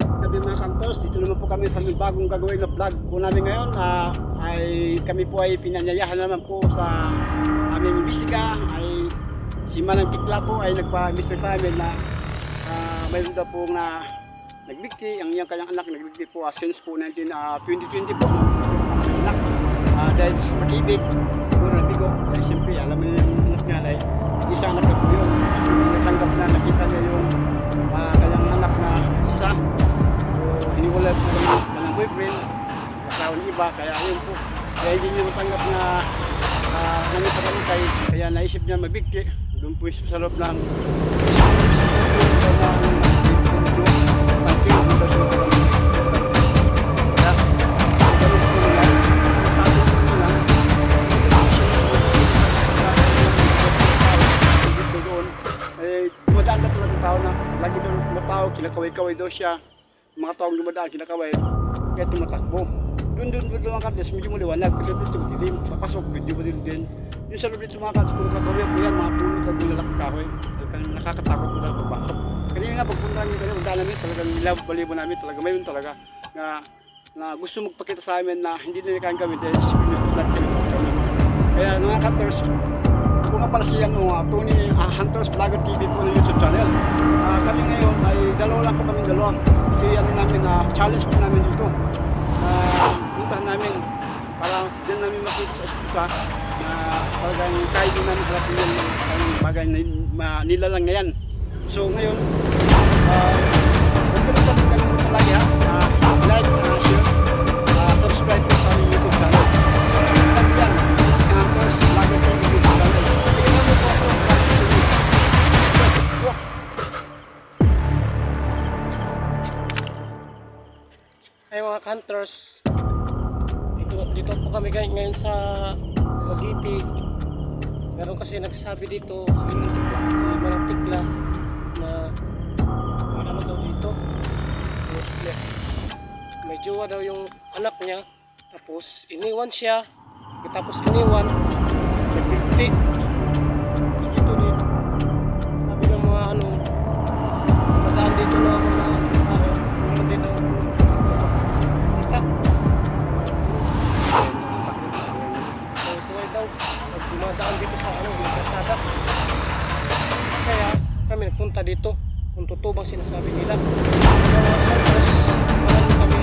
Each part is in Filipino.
Sabi mga kantos, dito naman po kami sa bagong gagawin na vlog po namin ngayon. ah, ay kami po ay pinanyayahan naman po sa aming bisika. Ay si Manang Tikla po ay nagpa-mister sa na ah, mayroon daw po na nagbigti. Ang iyang kanyang anak nagbigti po ah, since po 19, ah, 2020 po. Anak ah, dahil sa pag-ibig. Siguro nabigo. Dahil siyempre alam mo yung anak niya ay isang anak na po yun. Natanggap na nakita Hiniwala po ng boyfriend, asawa ng iba, kaya ayun po. Kaya hindi niya matanggap na uh, kay kaya naisip niya mabigti. Doon po sa loob ng eh, dumadaan na talaga tao na lagi doon tumatao, kinakaway-kaway daw siya. Mga taong dumadaan, kinakaway, kaya tumatakbo. Doon doon doon mga kantes, medyo maliwanag, pero dito dilim, papasok, medyo madilim din. Yung sa loob dito mga kantes, puro kakaway po yan, mga puno at bulalak kahoy. Talagang nakakatakot po na pagpasok. Kanina nga pagpunta namin kanina, punta namin, talagang nilab, balibo namin, talaga mayroon talaga na na gusto magpakita sa amin na hindi nila kayang gawin dahil sinulat kami. Kaya mga hunters, ako nga pala si ano, uh, Tony uh, Hunters Vlogger TV po ng YouTube channel. Ah, kami ngayon ay dalawa lang po kami dalawa. Kasi ano namin, na challenge po namin dito. Uh, puntahan namin para din namin makita sa isa na talagang kaya din namin harapin yung ang bagay na ma- nilalang na yan. So ngayon, uh, lang kayo muna lagi ha. Ah, like, ah, hunters, dito, dito po kami ngay- ngayon sa Magipi. Meron kasi nagsabi dito, may mga tigla na ano daw dito. May jowa daw yung anak niya. Tapos iniwan siya. Tapos iniwan, nagpipti. Nagpunta dito kung totoo bang sinasabi nila. Hunters, marami kami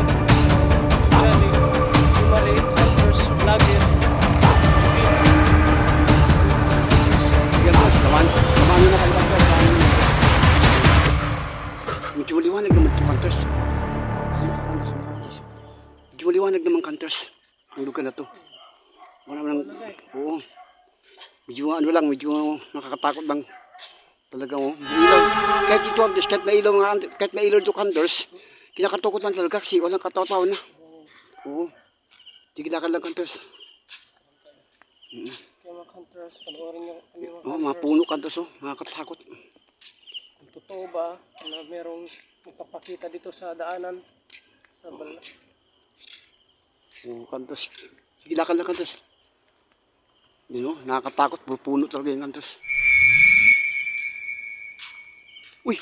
Hunters, Vlogger, na kayo kantos. Samahan nyo. Medyo maliwanag naman ito kantos. Medyo maliwanag naman kantos. Ang lugar na to. Wala lang, oo. Medyo ano lang, medyo nakakatakot lang. Talaga oh. May ilaw. Kahit ito ang kahit may ilaw nga, kahit may ilaw ito kantos, kinakatakot lang talaga kasi walang katawa na. Oo. Hindi kinakal lang kantos. Kaya mga hunters, panoorin nyo kami mga Oo, mga puno kantos oh. Nakakatakot. Kung totoo ba na merong magpapakita dito sa daanan sa bal Oo, kantos. Sige, lakad lang kantos. Yun o, nakakatakot. Puno talaga yung kantos. Uy!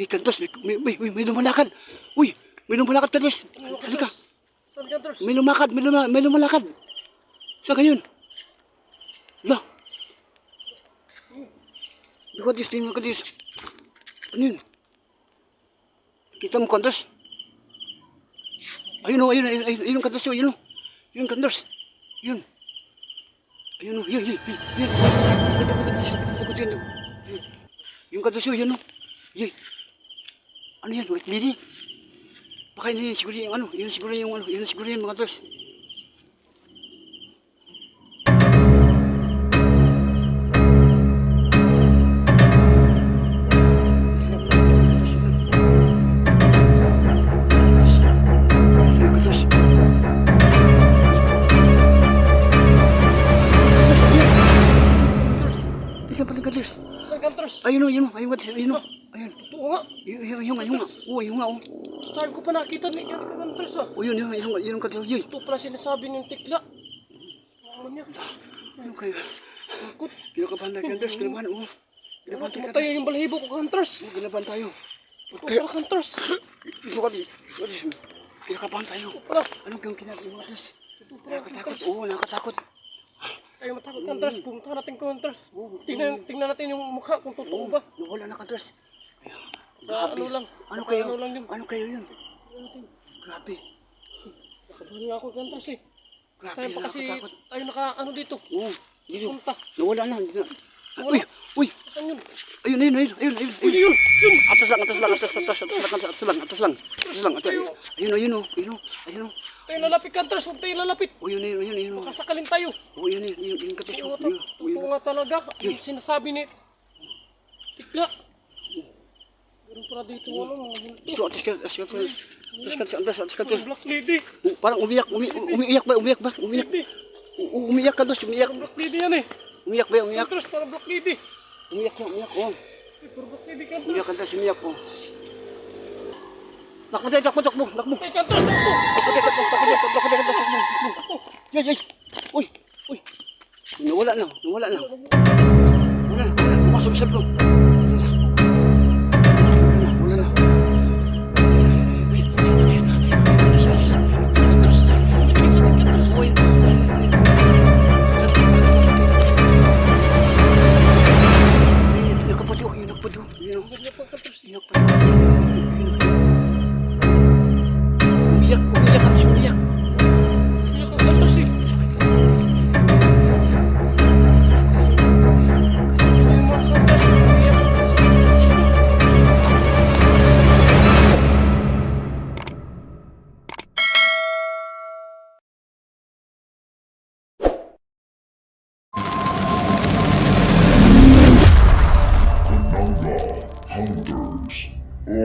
Uy, kantos. May, may, may, may lumalakad. Uy! May lumalakad, kantos. Halika. May lumakad. May, luma, may lumalakad. Saan yun? Lah. Likod, Diyos. Tingnan ka, Diyos. Ano yun? Kita mo, kantos? Ayun o, ayun, ayun, ayun, ayun, kantos o, ayun o. Yun, kantos. Yun. Ayun o, yun, yun, yun, yun. Likod, yun, yun. Yung kantos o, yun o. Yun. Ano yan, white lady? Baka yun, yun, siguro yung ano, yun siguro yung ano, yun siguro yung mga kantos. Ayun o, ayun o, ayun o, ayun o. Ayun. Oo nga. Yung, yung, yung, yung, Oo, yung nga, oh. Saan ko pa nakita ni hunters ah. Oh, yun, yun, yun, yun, yun. Yun. Ito pala sinasabi ng tikla. Ano niya? Ano kayo? Takot. Yung kapanda kantos, kalaban, oh. Kinabantay ka. Matay yung balahibo ko, Hunters. Ginaban tayo. Kaya, Hunters. Ito ka di. Kinakabahan tayo. Anong kang ito para, Nakatakot. Hunters. Oo, nakatakot. Kayo matakot, Hunters. Pumunta natin ko, Hunters. Oo, Tingnan, tingnan natin yung mukha kung totoo ba. Nawala na ka, Diyos. Na ano lang. Ano kayo? Ano lang yun. Ano kayo yun? Natin. Grabe. Nakabahan nga ako, Hunters eh. Grabe, Tayo pa kasi, tayo naka, ano dito. Oo, dito. Punta. Nawala na. Uy, uy. Ayun, ayun, ayun, ayun, ayun. Uy, yun! Yun! Atas lang, atas lang, atas, atas, atas lang, atas, lang, atas lang. Atas lang, atas. Ayun. Ayun, ayun, oh, ayun, oh, ayun, oh. Tayo lalapit, Hunters. Huwag tayo lalapit. Yun, ayun, ayun, ayun. oh. Baka sakalin tayo. Oh, yun, ayun, ayun, ayun, katis, Oo, oh. to, Ayun, oh, talaga. Yung sinasabi ni Tikla. Meron pala dito ano, mga. Ito, atas ka, atas ka, atas ka, atas ka, atas ka, atas Black Lady. ka. Parang umiyak, umi, umiiyak ba, umiyak ba, umiyak. Lady. U- Umiyak ka, dos, umiyak. Parang Black Lady yan eh. Umiyak ba, umiyak. Hunters, parang Black Lady. Umiyak siya, umiyak, oh. Eh, Parang Black Lady ka, Umiyak Hunters. ka, dos, umiyak, oh. Lakbo tayo, lakbo, lakbo, lakbo. Tay, Hunters, ako. Lakbo tayo, lakbo, lakbo tayo, lakbo tayo, lakbo tayo, lakbo tayo. Yay, yay. Uy, uy. Nawala na, nawala na. Wala na, wala na. Pumasok sa